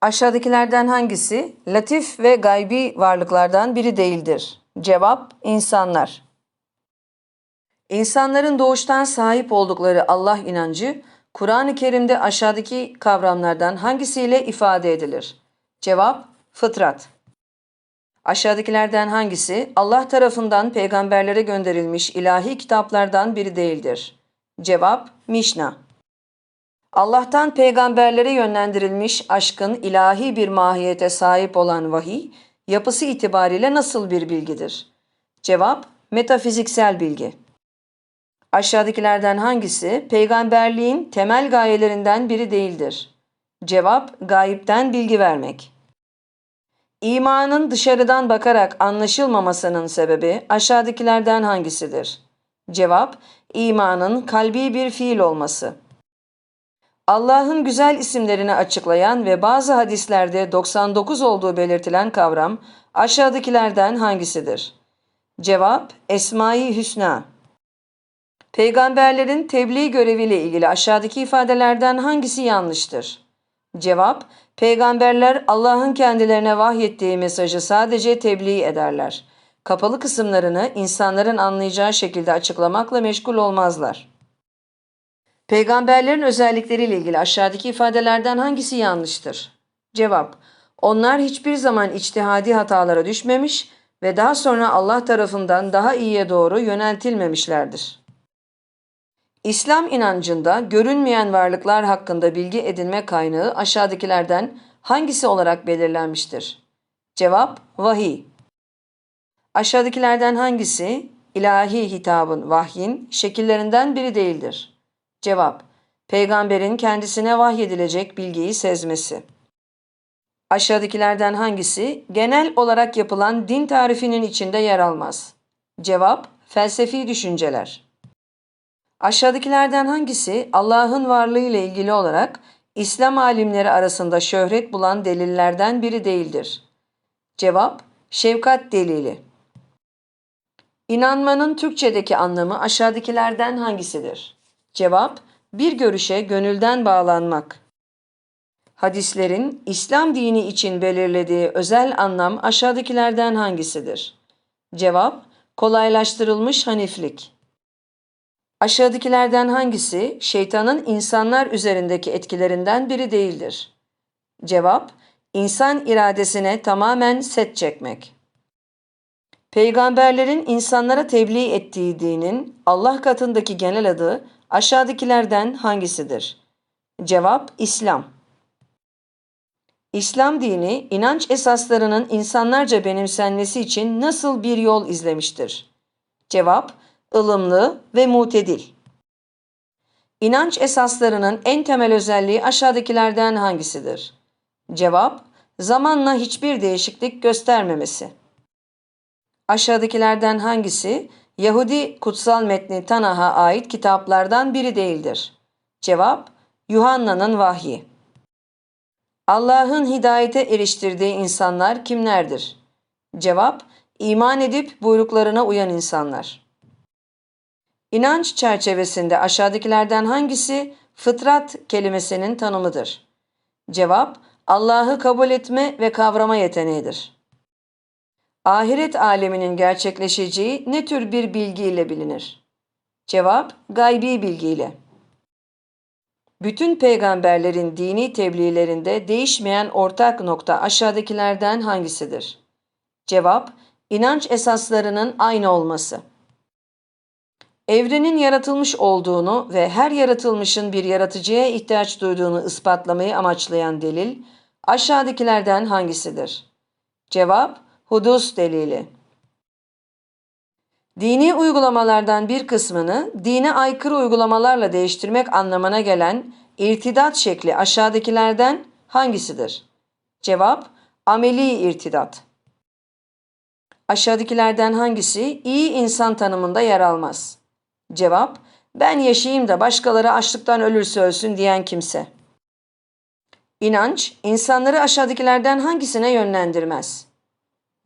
Aşağıdakilerden hangisi latif ve gaybi varlıklardan biri değildir? Cevap insanlar. İnsanların doğuştan sahip oldukları Allah inancı Kur'an-ı Kerim'de aşağıdaki kavramlardan hangisiyle ifade edilir? Cevap fıtrat. Aşağıdakilerden hangisi Allah tarafından peygamberlere gönderilmiş ilahi kitaplardan biri değildir? Cevap Mişna. Allah'tan peygamberlere yönlendirilmiş aşkın ilahi bir mahiyete sahip olan vahiy, yapısı itibariyle nasıl bir bilgidir? Cevap, metafiziksel bilgi. Aşağıdakilerden hangisi peygamberliğin temel gayelerinden biri değildir? Cevap, gayipten bilgi vermek. İmanın dışarıdan bakarak anlaşılmamasının sebebi aşağıdakilerden hangisidir? Cevap, imanın kalbi bir fiil olması. Allah'ın güzel isimlerini açıklayan ve bazı hadislerde 99 olduğu belirtilen kavram aşağıdakilerden hangisidir? Cevap Esma-i Hüsna. Peygamberlerin tebliğ göreviyle ilgili aşağıdaki ifadelerden hangisi yanlıştır? Cevap Peygamberler Allah'ın kendilerine vahyettiği mesajı sadece tebliğ ederler. Kapalı kısımlarını insanların anlayacağı şekilde açıklamakla meşgul olmazlar. Peygamberlerin özellikleriyle ilgili aşağıdaki ifadelerden hangisi yanlıştır? Cevap: Onlar hiçbir zaman içtihadi hatalara düşmemiş ve daha sonra Allah tarafından daha iyiye doğru yöneltilmemişlerdir. İslam inancında görünmeyen varlıklar hakkında bilgi edinme kaynağı aşağıdakilerden hangisi olarak belirlenmiştir? Cevap: Vahiy. Aşağıdakilerden hangisi ilahi hitabın, vahyin şekillerinden biri değildir? Cevap: Peygamberin kendisine vahyedilecek bilgiyi sezmesi. Aşağıdakilerden hangisi genel olarak yapılan din tarifinin içinde yer almaz? Cevap: Felsefi düşünceler. Aşağıdakilerden hangisi Allah'ın varlığı ile ilgili olarak İslam alimleri arasında şöhret bulan delillerden biri değildir? Cevap: Şefkat delili. İnanmanın Türkçedeki anlamı aşağıdakilerden hangisidir? Cevap: Bir görüşe gönülden bağlanmak. Hadislerin İslam dini için belirlediği özel anlam aşağıdakilerden hangisidir? Cevap: Kolaylaştırılmış haniflik. Aşağıdakilerden hangisi şeytanın insanlar üzerindeki etkilerinden biri değildir? Cevap: İnsan iradesine tamamen set çekmek. Peygamberlerin insanlara tebliğ ettiği dinin Allah katındaki genel adı aşağıdakilerden hangisidir? Cevap İslam. İslam dini inanç esaslarının insanlarca benimsenmesi için nasıl bir yol izlemiştir? Cevap ılımlı ve mutedil. İnanç esaslarının en temel özelliği aşağıdakilerden hangisidir? Cevap zamanla hiçbir değişiklik göstermemesi. Aşağıdakilerden hangisi Yahudi kutsal metni Tanah'a ait kitaplardan biri değildir? Cevap Yuhanna'nın vahyi. Allah'ın hidayete eriştirdiği insanlar kimlerdir? Cevap iman edip buyruklarına uyan insanlar. İnanç çerçevesinde aşağıdakilerden hangisi fıtrat kelimesinin tanımıdır? Cevap Allah'ı kabul etme ve kavrama yeteneğidir. Ahiret aleminin gerçekleşeceği ne tür bir bilgiyle bilinir? Cevap gaybi bilgiyle. Bütün peygamberlerin dini tebliğlerinde değişmeyen ortak nokta aşağıdakilerden hangisidir? Cevap inanç esaslarının aynı olması. Evrenin yaratılmış olduğunu ve her yaratılmışın bir yaratıcıya ihtiyaç duyduğunu ispatlamayı amaçlayan delil aşağıdakilerden hangisidir? Cevap Hudus delili. Dini uygulamalardan bir kısmını dine aykırı uygulamalarla değiştirmek anlamına gelen irtidat şekli aşağıdakilerden hangisidir? Cevap ameli irtidat. Aşağıdakilerden hangisi iyi insan tanımında yer almaz? Cevap ben yaşayayım da başkaları açlıktan ölürse ölsün diyen kimse. İnanç insanları aşağıdakilerden hangisine yönlendirmez?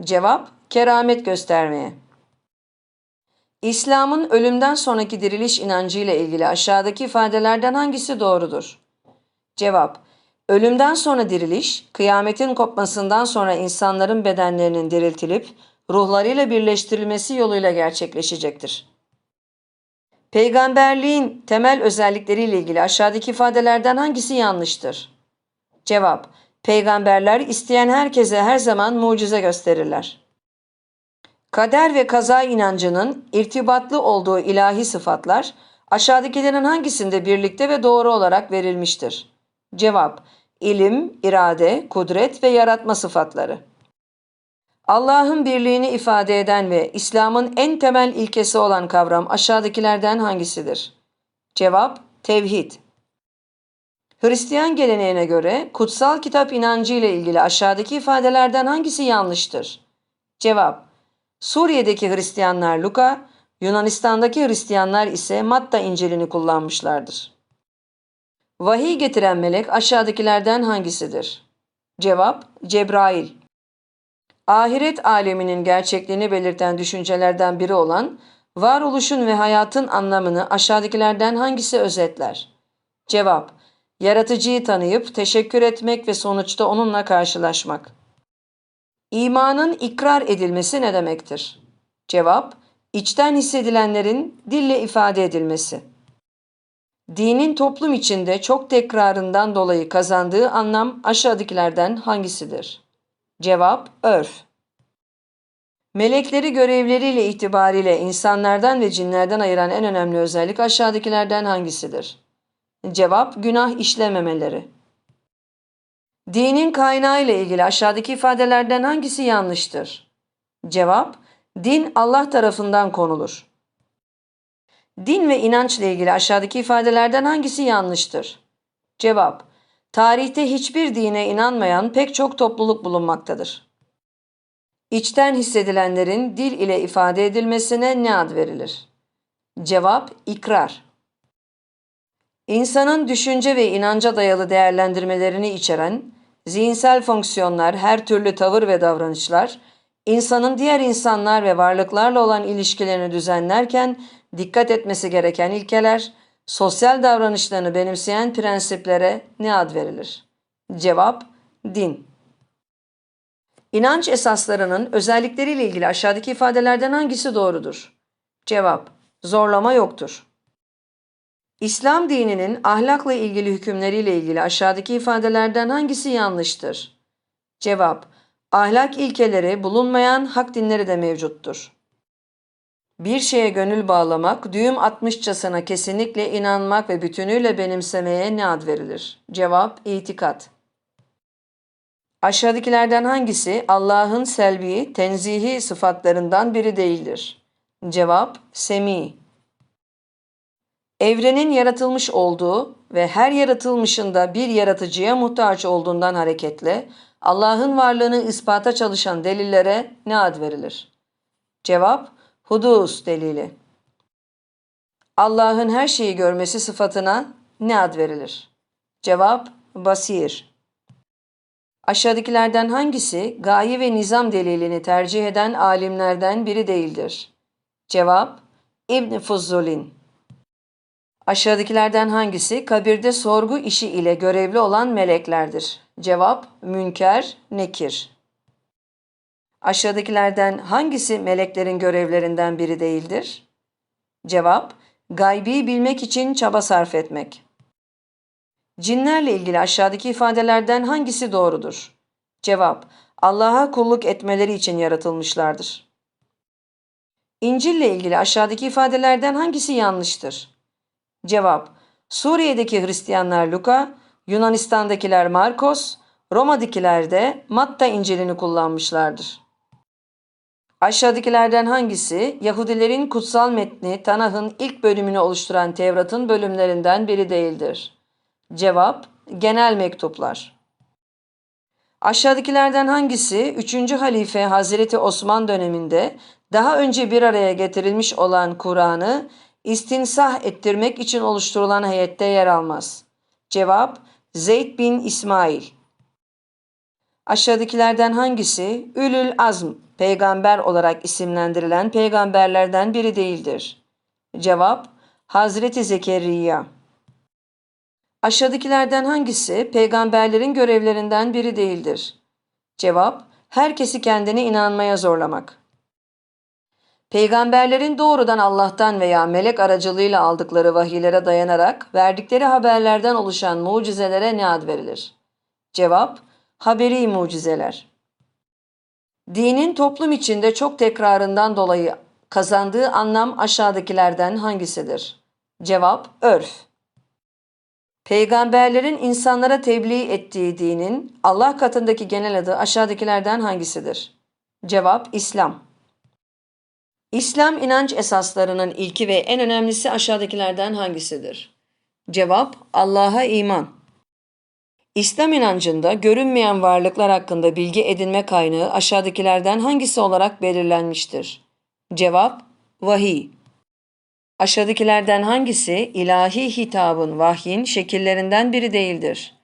Cevap keramet göstermeye. İslam'ın ölümden sonraki diriliş inancı ile ilgili aşağıdaki ifadelerden hangisi doğrudur? Cevap Ölümden sonra diriliş, kıyametin kopmasından sonra insanların bedenlerinin diriltilip ruhlarıyla birleştirilmesi yoluyla gerçekleşecektir. Peygamberliğin temel özellikleriyle ilgili aşağıdaki ifadelerden hangisi yanlıştır? Cevap: Peygamberler isteyen herkese her zaman mucize gösterirler. Kader ve kaza inancının irtibatlı olduğu ilahi sıfatlar aşağıdakilerin hangisinde birlikte ve doğru olarak verilmiştir? Cevap: İlim, irade, kudret ve yaratma sıfatları. Allah'ın birliğini ifade eden ve İslam'ın en temel ilkesi olan kavram aşağıdakilerden hangisidir? Cevap: Tevhid. Hristiyan geleneğine göre kutsal kitap inancı ile ilgili aşağıdaki ifadelerden hangisi yanlıştır? Cevap: Suriye'deki Hristiyanlar Luka, Yunanistan'daki Hristiyanlar ise Matta İncil'ini kullanmışlardır. Vahiy getiren melek aşağıdakilerden hangisidir? Cevap: Cebrail. Ahiret aleminin gerçekliğini belirten düşüncelerden biri olan varoluşun ve hayatın anlamını aşağıdakilerden hangisi özetler? Cevap: Yaratıcıyı tanıyıp teşekkür etmek ve sonuçta onunla karşılaşmak. İmanın ikrar edilmesi ne demektir? Cevap: İçten hissedilenlerin dille ifade edilmesi. Dinin toplum içinde çok tekrarından dolayı kazandığı anlam aşağıdakilerden hangisidir? Cevap: Örf. Melekleri görevleriyle itibariyle insanlardan ve cinlerden ayıran en önemli özellik aşağıdakilerden hangisidir? Cevap: Günah işlememeleri. Dinin kaynağı ile ilgili aşağıdaki ifadelerden hangisi yanlıştır? Cevap: Din Allah tarafından konulur. Din ve inançla ilgili aşağıdaki ifadelerden hangisi yanlıştır? Cevap: Tarihte hiçbir dine inanmayan pek çok topluluk bulunmaktadır. İçten hissedilenlerin dil ile ifade edilmesine ne ad verilir? Cevap: ikrar. İnsanın düşünce ve inanca dayalı değerlendirmelerini içeren zihinsel fonksiyonlar, her türlü tavır ve davranışlar, insanın diğer insanlar ve varlıklarla olan ilişkilerini düzenlerken dikkat etmesi gereken ilkeler, sosyal davranışlarını benimseyen prensiplere ne ad verilir? Cevap: din. İnanç esaslarının özellikleriyle ilgili aşağıdaki ifadelerden hangisi doğrudur? Cevap: Zorlama yoktur. İslam dininin ahlakla ilgili hükümleriyle ilgili aşağıdaki ifadelerden hangisi yanlıştır? Cevap: Ahlak ilkeleri bulunmayan hak dinleri de mevcuttur. Bir şeye gönül bağlamak, düğüm atmışçasına kesinlikle inanmak ve bütünüyle benimsemeye ne ad verilir? Cevap: İtikat. Aşağıdakilerden hangisi Allah'ın selbi, tenzihi sıfatlarından biri değildir? Cevap: Semi. Evrenin yaratılmış olduğu ve her yaratılmışında bir yaratıcıya muhtaç olduğundan hareketle Allah'ın varlığını ispata çalışan delillere ne ad verilir? Cevap: Hudus delili. Allah'ın her şeyi görmesi sıfatına ne ad verilir? Cevap: Basir. Aşağıdakilerden hangisi gaye ve nizam delilini tercih eden alimlerden biri değildir? Cevap: İbn Fuzzulin. Aşağıdakilerden hangisi kabirde sorgu işi ile görevli olan meleklerdir? Cevap: Münker, Nekir. Aşağıdakilerden hangisi meleklerin görevlerinden biri değildir? Cevap: Gaybi bilmek için çaba sarf etmek. Cinlerle ilgili aşağıdaki ifadelerden hangisi doğrudur? Cevap: Allah'a kulluk etmeleri için yaratılmışlardır. İncil ile ilgili aşağıdaki ifadelerden hangisi yanlıştır? Cevap: Suriye'deki Hristiyanlar Luka, Yunanistan'dakiler Markos, Roma'dakiler de Matta İncil'ini kullanmışlardır. Aşağıdakilerden hangisi Yahudilerin kutsal metni Tanah'ın ilk bölümünü oluşturan Tevrat'ın bölümlerinden biri değildir? Cevap: Genel mektuplar. Aşağıdakilerden hangisi 3. halife Hazreti Osman döneminde daha önce bir araya getirilmiş olan Kur'an'ı istinsah ettirmek için oluşturulan heyette yer almaz. Cevap Zeyd bin İsmail. Aşağıdakilerden hangisi Ülül Azm peygamber olarak isimlendirilen peygamberlerden biri değildir? Cevap Hazreti Zekeriya. Aşağıdakilerden hangisi peygamberlerin görevlerinden biri değildir? Cevap, herkesi kendine inanmaya zorlamak. Peygamberlerin doğrudan Allah'tan veya melek aracılığıyla aldıkları vahiylere dayanarak verdikleri haberlerden oluşan mucizelere ne ad verilir? Cevap, haberi mucizeler. Dinin toplum içinde çok tekrarından dolayı kazandığı anlam aşağıdakilerden hangisidir? Cevap, örf. Peygamberlerin insanlara tebliğ ettiği dinin Allah katındaki genel adı aşağıdakilerden hangisidir? Cevap, İslam. İslam inanç esaslarının ilki ve en önemlisi aşağıdakilerden hangisidir? Cevap, Allah'a iman. İslam inancında görünmeyen varlıklar hakkında bilgi edinme kaynağı aşağıdakilerden hangisi olarak belirlenmiştir? Cevap, vahiy. Aşağıdakilerden hangisi ilahi hitabın, vahyin şekillerinden biri değildir?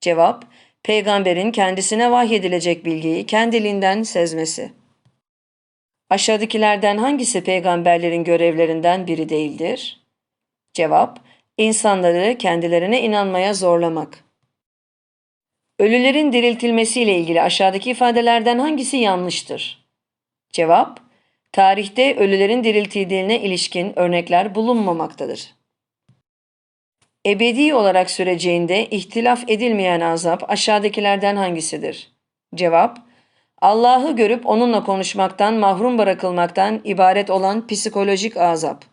Cevap, peygamberin kendisine vahyedilecek bilgiyi kendiliğinden sezmesi. Aşağıdakilerden hangisi peygamberlerin görevlerinden biri değildir? Cevap, insanları kendilerine inanmaya zorlamak. Ölülerin diriltilmesiyle ilgili aşağıdaki ifadelerden hangisi yanlıştır? Cevap, tarihte ölülerin diriltildiğine ilişkin örnekler bulunmamaktadır. Ebedi olarak süreceğinde ihtilaf edilmeyen azap aşağıdakilerden hangisidir? Cevap, Allah'ı görüp onunla konuşmaktan mahrum bırakılmaktan ibaret olan psikolojik azap.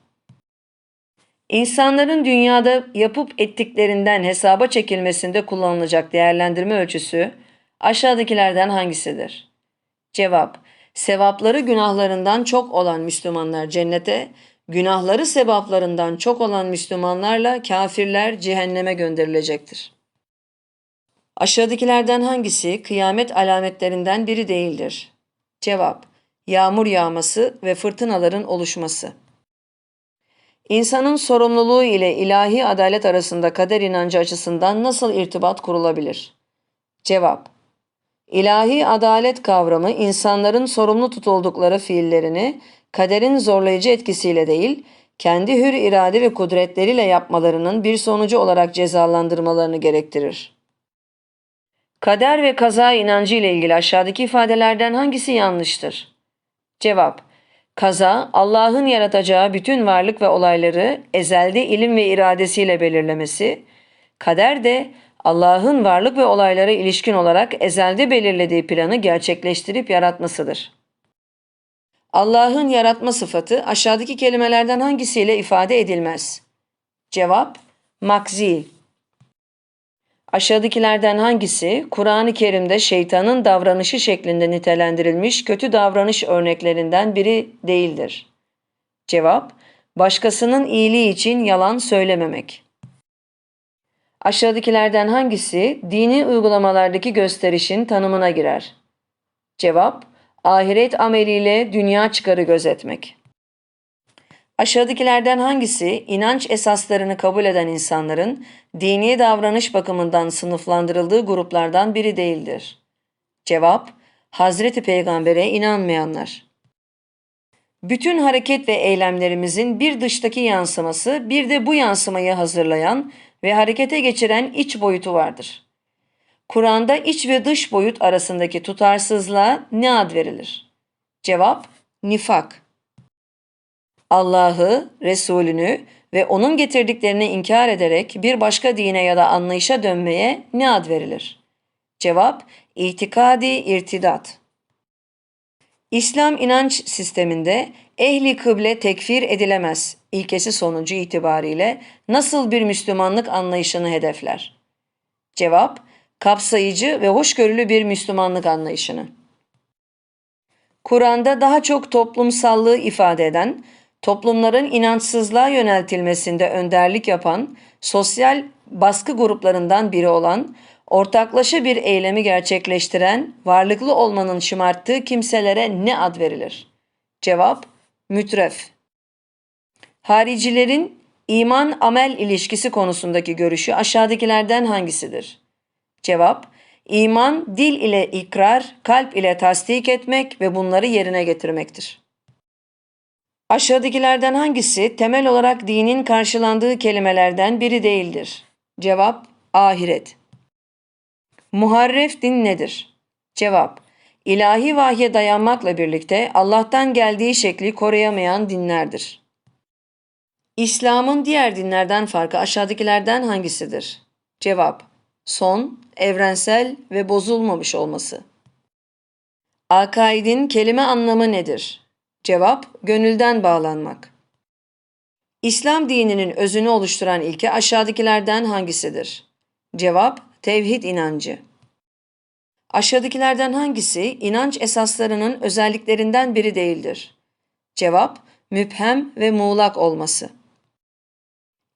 İnsanların dünyada yapıp ettiklerinden hesaba çekilmesinde kullanılacak değerlendirme ölçüsü aşağıdakilerden hangisidir? Cevap, sevapları günahlarından çok olan Müslümanlar cennete, günahları sevaplarından çok olan Müslümanlarla kafirler cehenneme gönderilecektir. Aşağıdakilerden hangisi kıyamet alametlerinden biri değildir? Cevap, yağmur yağması ve fırtınaların oluşması. İnsanın sorumluluğu ile ilahi adalet arasında kader inancı açısından nasıl irtibat kurulabilir? Cevap, İlahi adalet kavramı insanların sorumlu tutuldukları fiillerini kaderin zorlayıcı etkisiyle değil, kendi hür irade ve kudretleriyle yapmalarının bir sonucu olarak cezalandırmalarını gerektirir. Kader ve kaza inancı ile ilgili aşağıdaki ifadelerden hangisi yanlıştır? Cevap Kaza, Allah'ın yaratacağı bütün varlık ve olayları ezelde ilim ve iradesiyle belirlemesi, kader de Allah'ın varlık ve olaylara ilişkin olarak ezelde belirlediği planı gerçekleştirip yaratmasıdır. Allah'ın yaratma sıfatı aşağıdaki kelimelerden hangisiyle ifade edilmez? Cevap, makzi. Aşağıdakilerden hangisi Kur'an-ı Kerim'de şeytanın davranışı şeklinde nitelendirilmiş kötü davranış örneklerinden biri değildir? Cevap, başkasının iyiliği için yalan söylememek. Aşağıdakilerden hangisi dini uygulamalardaki gösterişin tanımına girer? Cevap, ahiret ameliyle dünya çıkarı gözetmek. Aşağıdakilerden hangisi inanç esaslarını kabul eden insanların dini davranış bakımından sınıflandırıldığı gruplardan biri değildir? Cevap, Hazreti Peygamber'e inanmayanlar. Bütün hareket ve eylemlerimizin bir dıştaki yansıması, bir de bu yansımayı hazırlayan ve harekete geçiren iç boyutu vardır. Kur'an'da iç ve dış boyut arasındaki tutarsızlığa ne ad verilir? Cevap, nifak. Allah'ı, Resulünü ve onun getirdiklerini inkar ederek bir başka dine ya da anlayışa dönmeye ne ad verilir? Cevap, itikadi irtidat. İslam inanç sisteminde ehli kıble tekfir edilemez ilkesi sonucu itibariyle nasıl bir Müslümanlık anlayışını hedefler? Cevap, kapsayıcı ve hoşgörülü bir Müslümanlık anlayışını. Kur'an'da daha çok toplumsallığı ifade eden, toplumların inançsızlığa yöneltilmesinde önderlik yapan, sosyal baskı gruplarından biri olan, ortaklaşa bir eylemi gerçekleştiren, varlıklı olmanın şımarttığı kimselere ne ad verilir? Cevap, mütref. Haricilerin iman-amel ilişkisi konusundaki görüşü aşağıdakilerden hangisidir? Cevap, iman dil ile ikrar, kalp ile tasdik etmek ve bunları yerine getirmektir. Aşağıdakilerden hangisi temel olarak dinin karşılandığı kelimelerden biri değildir? Cevap ahiret. Muharref din nedir? Cevap İlahi vahye dayanmakla birlikte Allah'tan geldiği şekli koruyamayan dinlerdir. İslam'ın diğer dinlerden farkı aşağıdakilerden hangisidir? Cevap Son, evrensel ve bozulmamış olması. Akaidin kelime anlamı nedir? Cevap gönülden bağlanmak. İslam dininin özünü oluşturan ilke aşağıdakilerden hangisidir? Cevap tevhid inancı. Aşağıdakilerden hangisi inanç esaslarının özelliklerinden biri değildir? Cevap müphem ve muğlak olması.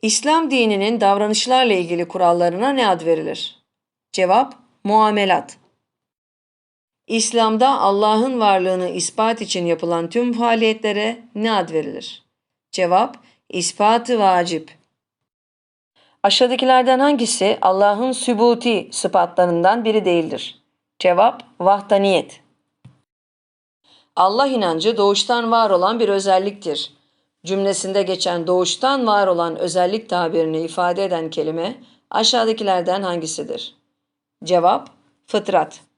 İslam dininin davranışlarla ilgili kurallarına ne ad verilir? Cevap muamelat. İslam'da Allah'ın varlığını ispat için yapılan tüm faaliyetlere ne ad verilir? Cevap ispatı vacip. Aşağıdakilerden hangisi Allah'ın sübuti sıfatlarından biri değildir? Cevap vahdaniyet. Allah inancı doğuştan var olan bir özelliktir. Cümlesinde geçen doğuştan var olan özellik tabirini ifade eden kelime aşağıdakilerden hangisidir? Cevap fıtrat.